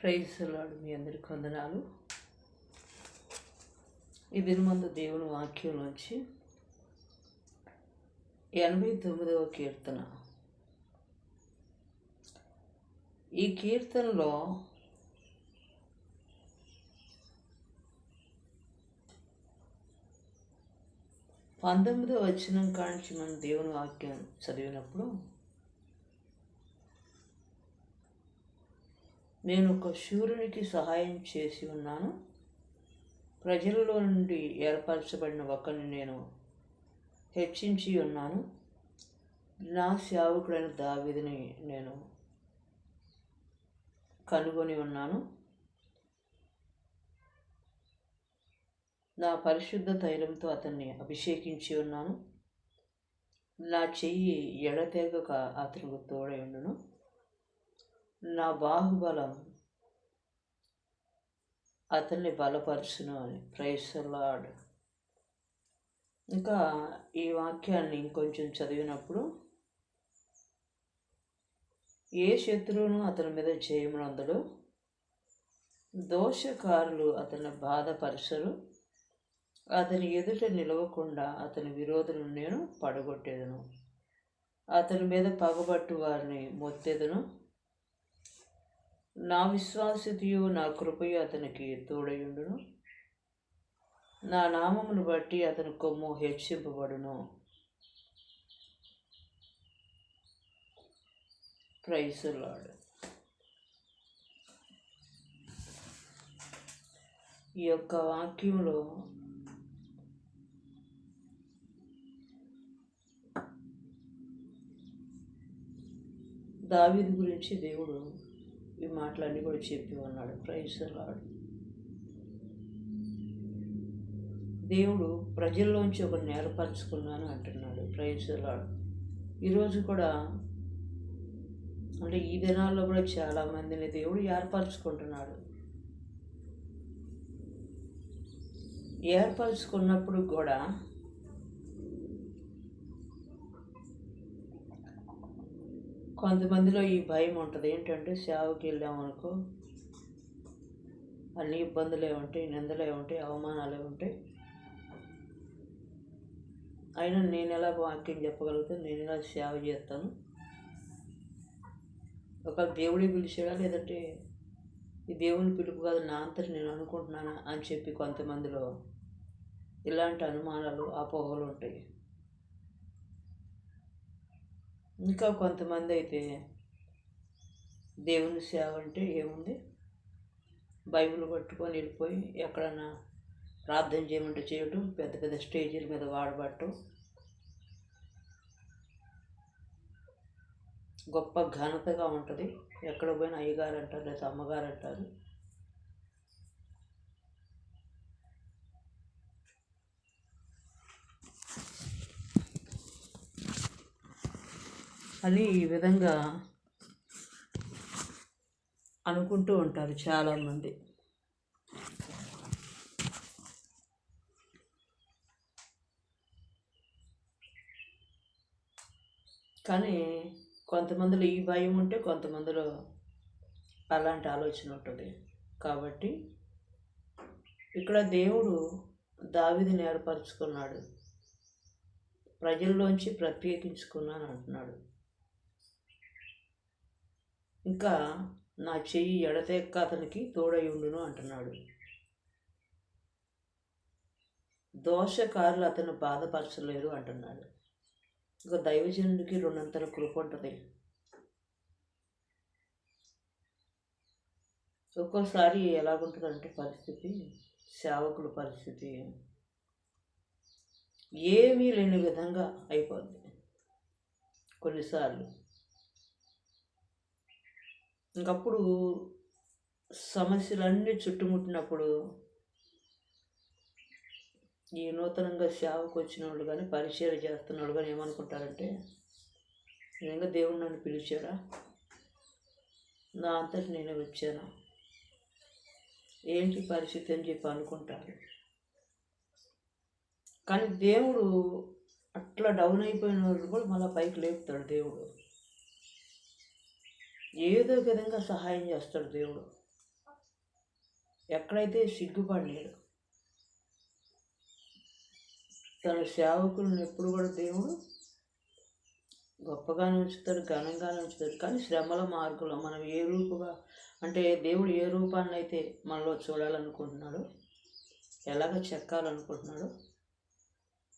Praise లాడు మీ అందరికి వందనాలు. ఈ ముందు దేవుని వాక్యంలోంచి ఎనభై తొమ్మిదవ కీర్తన. ఈ కీర్తనలో పంతొమ్మిదవ వచనం కాంచి మనం దేవుని వాక్యం చదివినప్పుడు నేను ఒక శూరునికి సహాయం చేసి ఉన్నాను. ప్రజలలో నుండి ఏర్పరచబడిన ఒకరిని నేను హెచ్చించి ఉన్నాను. నా సేవకుడైన దావిదిని నేను కనుగొని ఉన్నాను. నా పరిశుద్ధ తైలంతో అతన్ని అభిషేకించి ఉన్నాను. నా చెయ్యి ఎడతెగక అతనికి తోడై ఉండను. నా బాహుబలం అతన్ని బలపరచును అని. ప్రైసలాడ్ ఇంకా ఈ వాక్యాన్ని ఇంకొంచెం చదివినప్పుడు ఏ శత్రువును అతని మీద జయమునందడు దోషకారులు అతని బాధపరచరు. అతని ఎదుట నిలవకుండా అతని విరోధులను నేను పడగొట్టేదను. అతని మీద పగబట్టు వారిని మొత్తెదను. నా విశ్వాసితయు నా కృపయు అతనికి తోడయుండును. నా నామమును బట్టి అతని కొమ్ము హెచ్చింపబడును. ప్రైసులాడు ఈ యొక్క వాక్యంలో దావిది గురించి దేవుడు ఈ మాటలన్నీ కూడా చెప్పి ఉన్నాడు ప్రైసలాడు దేవుడు ప్రజల్లోంచి ఒక నేర్పరచుకున్నాను అంటున్నాడు ప్రైసలాడు ఈరోజు కూడా అంటే ఈ దినాల్లో కూడా చాలామందిని దేవుడు ఏర్పరచుకుంటున్నాడు. ఏర్పరచుకున్నప్పుడు కూడా కొంతమందిలో ఈ భయం ఉంటుంది. ఏంటంటే సేవకి వెళ్ళామనుకో అన్ని ఇబ్బందులే ఉంటాయి నిందలే ఉంటాయి అవమానాలే ఉంటాయి. అయినా నేను ఎలా వాక్యం చెప్పగలుగుతాను నేను ఎలా సేవ చేస్తాను? ఒక దేవుడి పిలిచాడా లేదంటే ఈ దేవుని పిలుపు కాదు నా అంతటి నేను అనుకుంటున్నానా? అని చెప్పి కొంతమందిలో ఇలాంటి అనుమానాలు అపోహలు ఉంటాయి. ఇంకా కొంతమంది అయితే దేవుని సేవ అంటే ఏముంది? బైబిల్ పట్టుకొని వెళ్ళిపోయి ఎక్కడన్నా ప్రార్థన చేయమంటే చేయటం పెద్ద పెద్ద స్టేజీల మీద వాడబట్టం గొప్ప ఘనతగా ఉంటుంది. ఎక్కడ పోయినా అయ్యగారు అంటారు లేదా అమ్మగారు అంటారు. అని ఈ విధంగా అనుకుంటూ ఉంటారు చాలామంది. కానీ కొంతమందిలో ఈ భయం ఉంటే కొంతమందిలో అలాంటి ఆలోచన ఉంటుంది. కాబట్టి ఇక్కడ దేవుడు దావిదిని ఏర్పరచుకున్నాడు. ప్రజల్లోంచి ప్రత్యేకించుకున్నాను అంటున్నాడు. ఇంకా నా చెయ్యి ఎడతెక్క అతనికి తోడై ఉండును అంటున్నాడు. దోషకారులు అతను బాధపరచలేరు అంటున్నాడు. ఇక దైవజనుడికి రెండంతల కృప ఉంటుంది ఒక్కోసారి ఎలాగుంటుందంటే పరిస్థితి సేవకుల పరిస్థితి. ఏమీ లేని విధంగా అయిపోద్ది కొన్నిసార్లు. ఇంకప్పుడు సమస్యలన్నీ చుట్టుముట్టినప్పుడు ఈ నూతనంగా సేవకు వచ్చిన వాళ్ళు కానీ పరిచయం చేస్తున్న వాళ్ళు కానీ ఏమనుకుంటారంటే నిజంగా దేవుడు నన్ను పిలిచాడా? నా అంతటి నేను వచ్చాను? ఏంటి పరిస్థితి? అని చెప్పి అనుకుంటారు. కానీ దేవుడు అట్లా డౌన్ అయిపోయిన వాళ్ళు కూడా మళ్ళీ పైకి లేపుతాడు దేవుడు. ఏదో విధంగా సహాయం చేస్తాడు దేవుడు. ఎక్కడైతే సిగ్గుపడలేడు. తన సేవకులను ఎప్పుడు కూడా దేవుడు గొప్పగానే ఉంచుతాడు ఘనంగానే ఉంచుతాడు కానీ శ్రమల మార్గంలో మనం ఏ రూపుగా అంటే దేవుడు ఏ రూపాన్ని అయితే మనలో చూడాలనుకుంటున్నాడో ఎలాగ చెక్కాలనుకుంటున్నాడో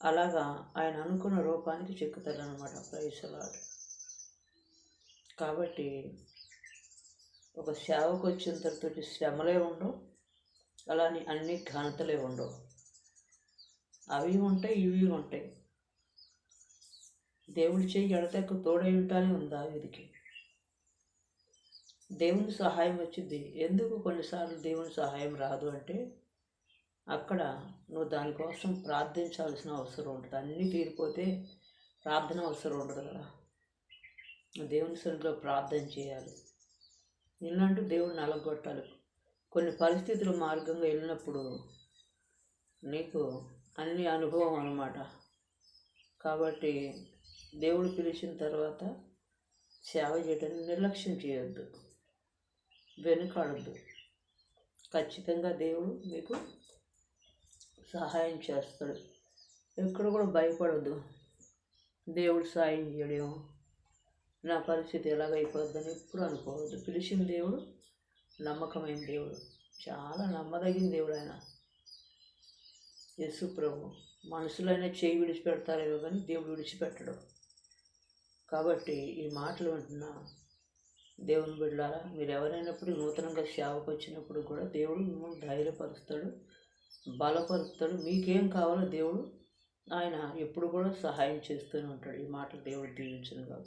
అలాగా ఆయన అనుకున్న రూపానికి చెక్కుతాడనమాట ప్రైసలాడు కాబట్టి ఒక సేవకు వచ్చిన తర్వాత శ్రమలే ఉండవు. అలానే అన్ని ఘనతలే ఉండవు. అవి ఉంటాయి ఇవి ఉంటాయి. దేవుడి చేయి ఎడతెక్క తోడై ఉంటానే ఉందా వీరికి దేవుని సహాయం వచ్చింది. ఎందుకు కొన్నిసార్లు దేవుని సహాయం రాదు అంటే అక్కడ నువ్వు దానికోసం ప్రార్థించాల్సిన అవసరం ఉంటుంది అన్నీ తీరిపోతే ప్రార్థన అవసరం ఉండదు కదా. దేవుని సన్నిధిలో ప్రార్థన చేయాలి. నిన్నంటూ దేవుడిని అలగొట్టాలి కొన్ని పరిస్థితులు మార్గంగా వెళ్ళినప్పుడు నీకు అన్ని అనుభవం అనమాట కాబట్టి దేవుడు పిలిచిన తర్వాత సేవ చేయడానికి నిర్లక్ష్యం చేయొద్దు. వెనుకాడద్దు. ఖచ్చితంగా దేవుడు మీకు సహాయం చేస్తాడు. ఎక్కడ కూడా భయపడద్దు. దేవుడు సాయం చేయడం నా పరిస్థితి ఎలాగైపోద్దని ఎప్పుడు అనుకోవద్దు. పిలిచిన దేవుడు నమ్మకమైన దేవుడు. చాలా నమ్మదగిన దేవుడు ఆయన. యేసు ప్రభు. మనుషులైనా చేయి విడిచిపెడతారేమో కానీ దేవుడు విడిచిపెట్టడు. కాబట్టి ఈ మాటలు వింటున్న దేవుని బిడ్డారా మీరు ఎవరైనప్పుడు నూతనంగా సేవకు వచ్చినప్పుడు కూడా దేవుడు మిమ్మల్ని ధైర్యపరుస్తాడు బలపరుస్తాడు. మీకేం కావాలో దేవుడు ఆయన ఎప్పుడు కూడా సహాయం చేస్తూనే ఉంటాడు. ఈ మాటలు దేవుడు దీవించను కాక